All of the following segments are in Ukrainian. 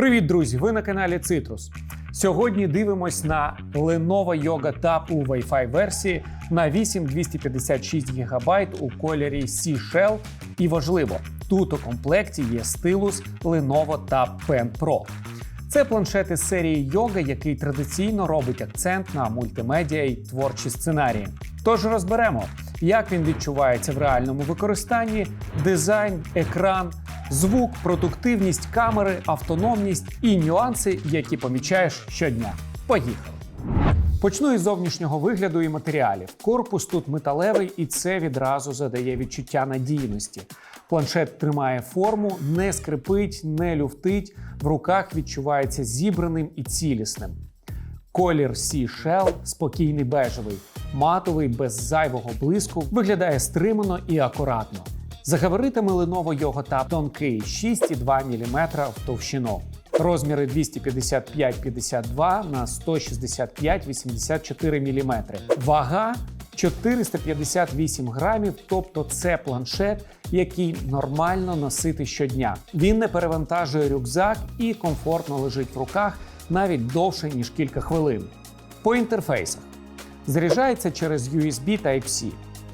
Привіт, друзі! Ви на каналі Citrus. Сьогодні дивимось на Lenovo Yoga Tab у Wi-Fi версії на 8256 ГБ у кольорі Sea Shell. І важливо, тут у комплекті є стилус Lenovo Tab Pen Pro. Це планшет із серії Yoga, який традиційно робить акцент на мультимедіа і творчі сценарії. Тож розберемо, як він відчувається в реальному використанні, дизайн, екран, звук, продуктивність камери, автономність і нюанси, які помічаєш щодня. Поїхали! Почну із зовнішнього вигляду і матеріалів. Корпус тут металевий, і це відразу задає відчуття надійності. Планшет тримає форму, не скрипить, не люфтить. В руках відчувається зібраним і цілісним. Колір Sea Shell спокійний бежевий, матовий, без зайвого блиску, виглядає стримано і акуратно. За габаритами Lenovo Yoga тонкий 6,2 мм в товщину. Розміри 255-52 на 165-84 мм. Вага 458 грамів, тобто це планшет, який нормально носити щодня. Він не перевантажує рюкзак і комфортно лежить в руках навіть довше ніж кілька хвилин. По інтерфейсах заряджається через USB Type-C.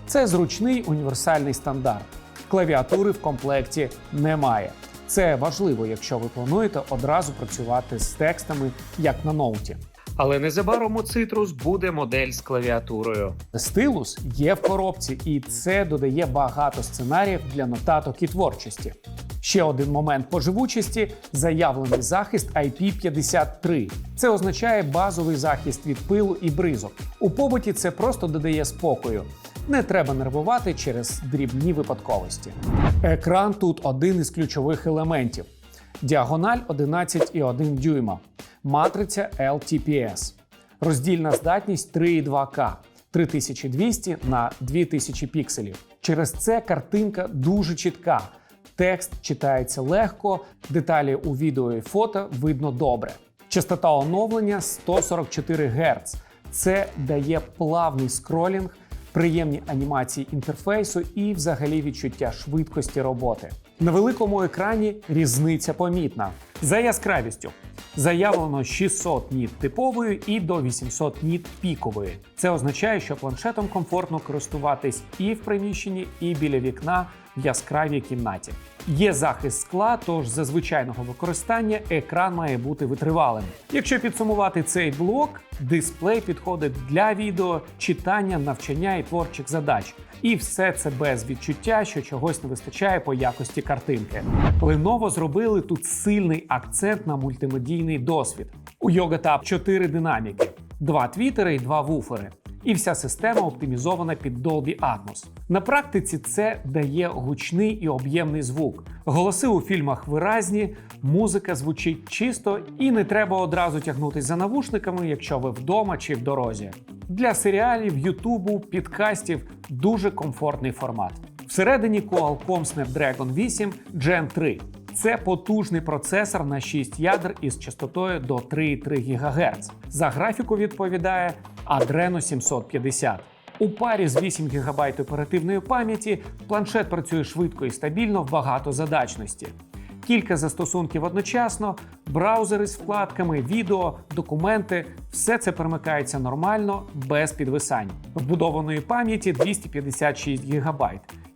Це зручний універсальний стандарт. Клавіатури в комплекті немає. Це важливо, якщо ви плануєте одразу працювати з текстами, як на ноуті. Але незабаром у Citrus буде модель з клавіатурою. Стилус є в коробці, і це додає багато сценаріїв для нотаток і творчості. Ще один момент по живучості заявлений захист IP53. Це означає базовий захист від пилу і бризок. У побуті це просто додає спокою. Не треба нервувати через дрібні випадковості. Екран тут один із ключових елементів: діагональ 11,1 дюйма, матриця LTPS, роздільна здатність 3,2К. 3200 на 2000 пікселів. Через це картинка дуже чітка. Текст читається легко, деталі у відео і фото видно добре. Частота оновлення 144 Гц. Це дає плавний скролінг, приємні анімації інтерфейсу і взагалі відчуття швидкості роботи. На великому екрані різниця помітна. За яскравістю заявлено 600 ніт типової і до 800 ніт пікової. Це означає, що планшетом комфортно користуватись і в приміщенні, і біля вікна яскравій кімнаті. Є захист скла, тож за звичайного використання екран має бути витривалим. Якщо підсумувати цей блок, дисплей підходить для відео, читання, навчання і творчих задач. І все це без відчуття, що чогось не вистачає по якості картинки. Lenovo зробили тут сильний акцент на мультимедійний досвід. У Yoga Tab 4 динаміки, два твітери і два вуфери. І вся система оптимізована під Dolby Atmos. На практиці це дає гучний і об'ємний звук. Голоси у фільмах виразні, музика звучить чисто, і не треба одразу тягнутись за навушниками, якщо ви вдома чи в дорозі. Для серіалів, ютубу, підкастів дуже комфортний формат. Всередині Qualcomm Snapdragon 8 Gen 3. Це потужний процесор на 6 ядер із частотою до 3,3 ГГц. За графіку відповідає Adreno 750. У парі з 8 ГБ оперативної пам'яті планшет працює швидко і стабільно в багатозадачності. Кілька застосунків одночасно, браузери з вкладками, відео, документи все це перемикається нормально, без підвисань. Вбудованої пам'яті 256 ГБ.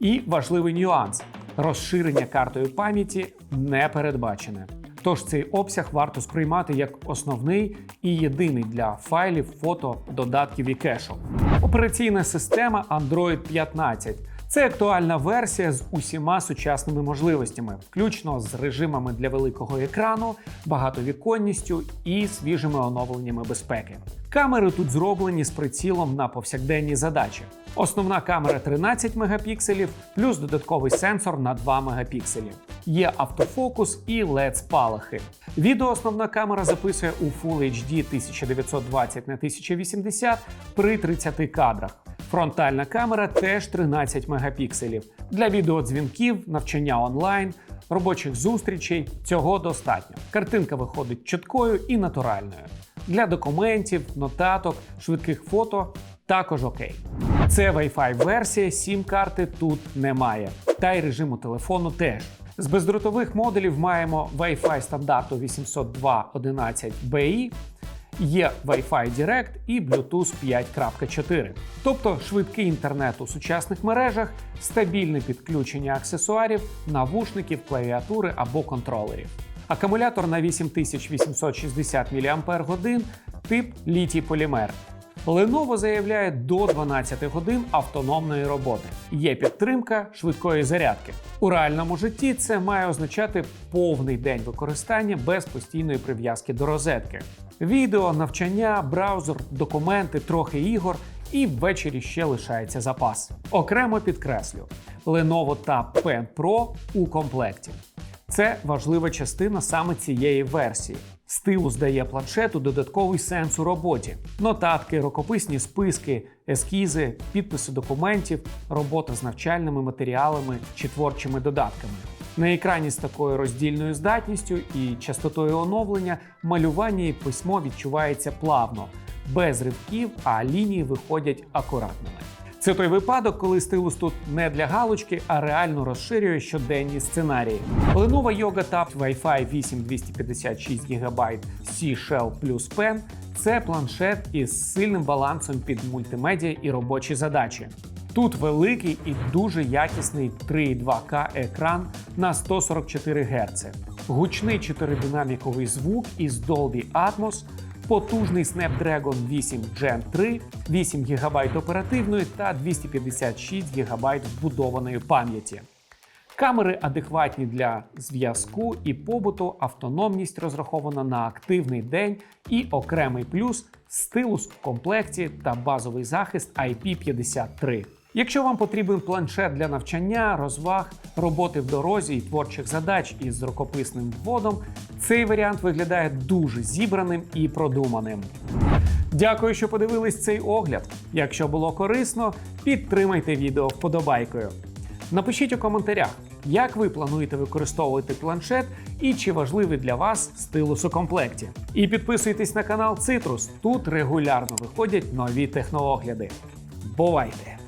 І важливий нюанс: розширення картою пам'яті не передбачене. Тож цей обсяг варто сприймати як основний і єдиний для файлів, фото, додатків і кешу. Операційна система Android 15. Це актуальна версія з усіма сучасними можливостями, включно з режимами для великого екрану, багатовіконністю і свіжими оновленнями безпеки. Камери тут зроблені з прицілом на повсякденні задачі. Основна камера 13 мегапікселів, плюс додатковий сенсор на 2 мегапікселі. Є автофокус і led спалахи. Відео основна камера записує у Full HD 1920 на 1080 при 30 кадрах. Фронтальна камера теж 13 мегапікселів. Для відеодзвінків, навчання онлайн, робочих зустрічей цього достатньо. Картинка виходить чіткою і натуральною. Для документів, нотаток, швидких фото також окей. Це Wi-Fi версія, сім карти тут немає. Та й режиму телефону теж. З бездротових модулів маємо Wi-Fi стандарту 802.11bi, є Wi-Fi Direct і Bluetooth 5.4. Тобто швидкий інтернет у сучасних мережах, стабільне підключення аксесуарів, навушників, клавіатури або контролерів. Акумулятор на 8860 мАч, тип літій полімер. Lenovo заявляє до 12 годин автономної роботи. Є підтримка швидкої зарядки. У реальному житті це має означати повний день використання без постійної прив'язки до розетки. Відео, навчання, браузер, документи, трохи ігор, і ввечері ще лишається запас. Окремо підкреслю: Lenovo Tab Pen Pro у комплекті. Це важлива частина саме цієї версії. Стилус дає планшету додатковий сенс у роботі: нотатки, рукописні списки, ескізи, підписи документів, робота з навчальними матеріалами чи творчими додатками. На екрані з такою роздільною здатністю і частотою оновлення малювання і письмо відчувається плавно, без ривків, а лінії виходять акуратними. Це той випадок, коли стилус тут не для галочки, а реально розширює щоденні сценарії. Lenovo Yoga Tab Wi-Fi 8 256 ГБ C-Shell Plus Pen – це планшет із сильним балансом під мультимедіа і робочі задачі. Тут великий і дуже якісний 3,2К екран на 144 Гц, гучний 4-динаміковий звук із Dolby Atmos, потужний Snapdragon 8 Gen 3, 8 ГБ оперативної та 256 ГБ вбудованої пам'яті. Камери адекватні для зв'язку і побуту, автономність розрахована на активний день і окремий плюс стилус в комплекті та базовий захист IP53. Якщо вам потрібен планшет для навчання, розваг, роботи в дорозі і творчих задач із рукописним вводом, цей варіант виглядає дуже зібраним і продуманим. Дякую, що подивились цей огляд. Якщо було корисно, підтримайте відео вподобайкою. Напишіть у коментарях, як ви плануєте використовувати планшет і чи важливий для вас стилус у комплекті. І підписуйтесь на канал Citrus. Тут регулярно виходять нові техноогляди. Бувайте!